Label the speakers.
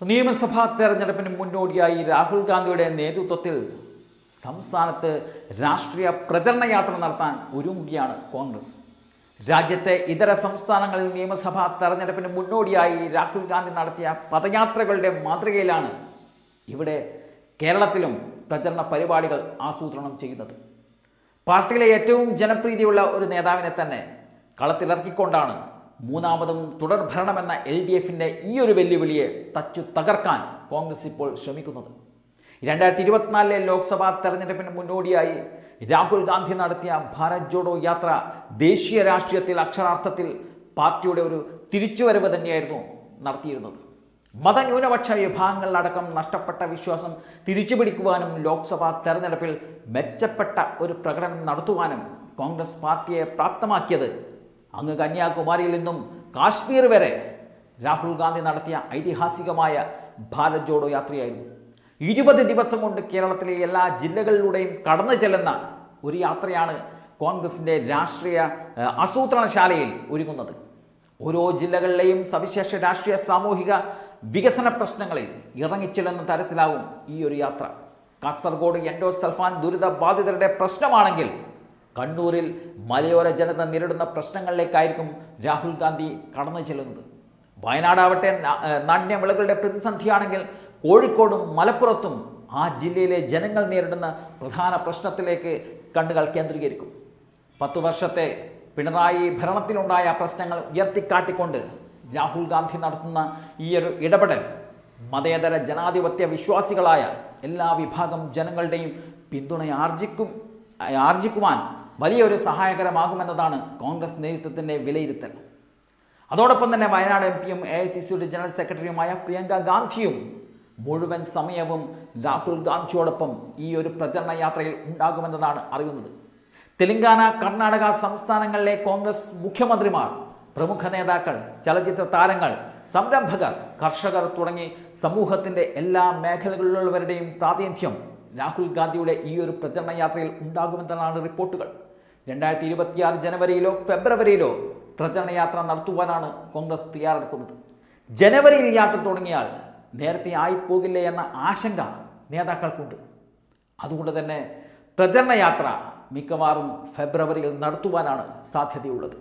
Speaker 1: നിയമസഭാ തെരഞ്ഞെടുപ്പിന് മുന്നോടിയായി രാഹുൽ ഗാന്ധിയുടെ നേതൃത്വത്തിൽ സംസ്ഥാനത്ത് രാഷ്ട്രീയ പ്രചരണ യാത്ര നടത്താൻ ഒരുങ്ങുകയാണ് കോൺഗ്രസ്. രാജ്യത്തെ ഇതര സംസ്ഥാനങ്ങളിൽ നിയമസഭാ തെരഞ്ഞെടുപ്പിന് മുന്നോടിയായി രാഹുൽ ഗാന്ധി നടത്തിയ പദയാത്രകളുടെ മാതൃകയിലാണ് ഇവിടെ കേരളത്തിലും പ്രചരണ പരിപാടികൾ ആസൂത്രണം ചെയ്യുന്നത്. പാർട്ടിയിലെ ഏറ്റവും ജനപ്രീതിയുള്ള ഒരു നേതാവിനെ തന്നെ കളത്തിലിറക്കിക്കൊണ്ടാണ് മൂന്നാമതും തുടർ ഭരണമെന്ന എൽ ഡി എഫിന്റെ ഈ ഒരു വെല്ലുവിളിയെ തച്ചു തകർക്കാൻ കോൺഗ്രസ് ഇപ്പോൾ ശ്രമിക്കുന്നത്. രണ്ടായിരത്തി ഇരുപത്തിനാലിലെ ലോക്സഭാ തെരഞ്ഞെടുപ്പിന് മുന്നോടിയായി രാഹുൽ ഗാന്ധി നടത്തിയ ഭാരത് ജോഡോ യാത്ര ദേശീയ രാഷ്ട്രീയത്തിൽ അക്ഷരാർത്ഥത്തിൽ പാർട്ടിയുടെ ഒരു തിരിച്ചുവരവ് തന്നെയായിരുന്നു നടത്തിയിരുന്നത്. മതന്യൂനപക്ഷ വിഭാഗങ്ങളിലടക്കം നഷ്ടപ്പെട്ട വിശ്വാസം തിരിച്ചുപിടിക്കുവാനും ലോക്സഭാ തെരഞ്ഞെടുപ്പിൽ മെച്ചപ്പെട്ട ഒരു പ്രകടനം നടത്തുവാനും കോൺഗ്രസ് പാർട്ടിയെ പ്രാപ്തമാക്കിയത് അങ്ങ് കന്യാകുമാരിയിൽ നിന്നും കാശ്മീർ വരെ രാഹുൽ ഗാന്ധി നടത്തിയ ഐതിഹാസികമായ ഭാരത് ജോഡോ യാത്രയായിരുന്നു. ഇരുപത് ദിവസം കൊണ്ട് കേരളത്തിലെ എല്ലാ ജില്ലകളിലൂടെയും കടന്നു ചെല്ലുന്ന ഒരു യാത്രയാണ് കോൺഗ്രസിന്റെ രാഷ്ട്രീയ ആസൂത്രണശാലയിൽ ഒരുങ്ങുന്നത്. ഓരോ ജില്ലകളിലെയും സവിശേഷ രാഷ്ട്രീയ സാമൂഹിക വികസന പ്രശ്നങ്ങളിൽ ഇറങ്ങിച്ചെല്ലുന്ന തരത്തിലാവും ഈ ഒരു യാത്ര. കാസർഗോഡ് എൻഡോസൽഫാൻ ദുരിത ബാധിതരുടെ പ്രശ്നമാണെങ്കിൽ കണ്ണൂരിൽ മലയോര ജനത നേരിടുന്ന പ്രശ്നങ്ങളിലേക്കായിരിക്കും രാഹുൽ ഗാന്ധി കടന്നു ചെല്ലുന്നത്. വയനാടാവട്ടെ നാണ്യവിളകളുടെ പ്രതിസന്ധിയാണെങ്കിൽ കോഴിക്കോടും മലപ്പുറത്തും ആ ജില്ലയിലെ ജനങ്ങൾ നേരിടുന്ന പ്രധാന പ്രശ്നത്തിലേക്ക് കണ്ണുകൾ കേന്ദ്രീകരിക്കും. പത്തു വർഷത്തെ പിണറായി ഭരണത്തിലുണ്ടായ പ്രശ്നങ്ങൾ ഉയർത്തിക്കാട്ടിക്കൊണ്ട് രാഹുൽ ഗാന്ധി നടത്തുന്ന ഈ ഒരു ഇടപെടൽ മതേതര ജനാധിപത്യ വിശ്വാസികളായ എല്ലാ വിഭാഗം ജനങ്ങളുടെയും പിന്തുണ ആർജിക്കും ആർജിക്കുവാൻ വലിയൊരു സഹായകരമാകുമെന്നതാണ് കോൺഗ്രസ് നേതൃത്വത്തിന്റെ വിലയിരുത്തൽ. അതോടൊപ്പം തന്നെ വയനാട് എം പിയും എ ഐ സി സിയുടെ ജനറൽ സെക്രട്ടറിയുമായ പ്രിയങ്ക ഗാന്ധിയും മുഴുവൻ സമയവും രാഹുൽ ഗാന്ധിയോടൊപ്പം ഈ ഒരു പ്രചരണ യാത്രയിൽ ഉണ്ടാകുമെന്നതാണ് അറിയുന്നത്. തെലങ്കാന കർണാടക സംസ്ഥാനങ്ങളിലെ കോൺഗ്രസ് മുഖ്യമന്ത്രിമാർ പ്രമുഖ നേതാക്കൾ ചലച്ചിത്ര താരങ്ങൾ സംരംഭകർ കർഷകർ തുടങ്ങി സമൂഹത്തിന്റെ എല്ലാ മേഖലകളിലുള്ളവരുടെയും പ്രാതിനിധ്യം രാഹുൽ ഗാന്ധിയുടെ ഈ ഒരു പ്രചരണ യാത്രയിൽ ഉണ്ടാകുമെന്നാണ് റിപ്പോർട്ടുകൾ. രണ്ടായിരത്തി ഇരുപത്തിയാറ് ജനുവരിയിലോ ഫെബ്രുവരിയിലോ പ്രചരണ യാത്ര നടത്തുവാനാണ് കോൺഗ്രസ് തയ്യാറെടുക്കുന്നത്. ജനുവരിയിൽ യാത്ര തുടങ്ങിയാൽ നേരത്തെ ആയിപ്പോകില്ലേ എന്ന ആശങ്ക നേതാക്കൾക്കുണ്ട്. അതുകൊണ്ട് തന്നെ പ്രചരണ യാത്ര മിക്കവാറും ഫെബ്രുവരിയിൽ നടത്തുവാനാണ് സാധ്യതയുള്ളത്.